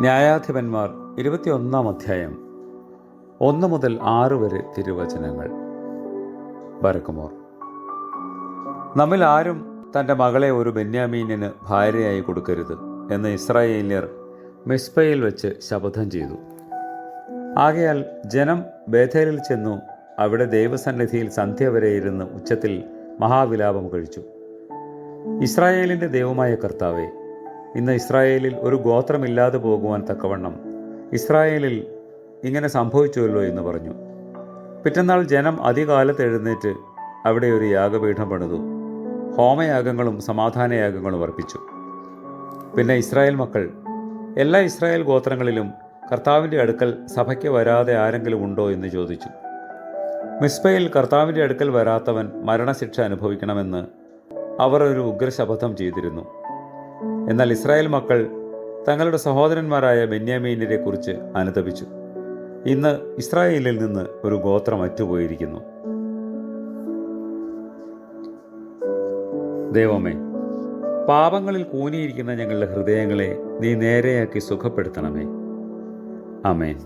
ന്യായാധിപന്മാർ ഇരുപത്തിയൊന്നാം അധ്യായം ഒന്ന് മുതൽ ആറ് വരെ തിരുവചനങ്ങൾ. ബരക്കുമോർ നമ്മിൽ ആരും തന്റെ മകളെ ഒരു ബെന്യാമീനിന് ഭാര്യയായി കൊടുക്കരുത് എന്ന് ഇസ്രായേലിയർ മിസ്ബയിൽ വെച്ച് ശപഥം ചെയ്തു. ആകയാൽ ജനം ബേഥേലിൽ ചെന്നു അവിടെ ദൈവസന്നിധിയിൽ സന്ധ്യ വരെ ഇരുന്ന് ഉച്ചത്തിൽ മഹാവിലാപം കഴിച്ചു. ഇസ്രായേലിന്റെ ദൈവമായ കർത്താവെ ഇന്ന് ഇസ്രായേലിൽ ഒരു ഗോത്രമില്ലാതെ പോകുവാൻ തക്കവണ്ണം ഇസ്രായേലിൽ ഇങ്ങനെ സംഭവിച്ചുവല്ലോ എന്ന് പറഞ്ഞു. പിറ്റന്നാൾ ജനം അധികാലത്ത് എഴുന്നേറ്റ് അവിടെ ഒരു യാഗപീഠം പണിതു. ഹോമയാഗങ്ങളും സമാധാനയാഗങ്ങളും അർപ്പിച്ചു. പിന്നെ ഇസ്രായേൽ മക്കൾ എല്ലാ ഇസ്രായേൽ ഗോത്രങ്ങളിലും കർത്താവിന്റെ അടുക്കൽ സഭയ്ക്ക് വരാതെ ആരെങ്കിലും ഉണ്ടോ എന്ന് ചോദിച്ചു. മിസ്ബയിൽ കർത്താവിന്റെ അടുക്കൽ വരാത്തവൻ മരണശിക്ഷ അനുഭവിക്കണമെന്ന് അവർ ഒരു ഉഗ്രശപഥം ചെയ്തിരുന്നു. എന്നാൽ ഇസ്രായേൽ മക്കൾ തങ്ങളുടെ സഹോദരന്മാരായ ബെന്യാമീനിനെ കുറിച്ച് അനുതപിച്ചു. ഇന്ന് ഇസ്രായേലിൽ നിന്ന് ഒരു ഗോത്രം അറ്റുപോയിരിക്കുന്നു. ദൈവമേ പാപങ്ങളിൽ കൂനിയിരിക്കുന്ന ഞങ്ങളുടെ ഹൃദയങ്ങളെ നീ നേരെയാക്കി സുഖപ്പെടുത്തണമേ. ആമേൻ.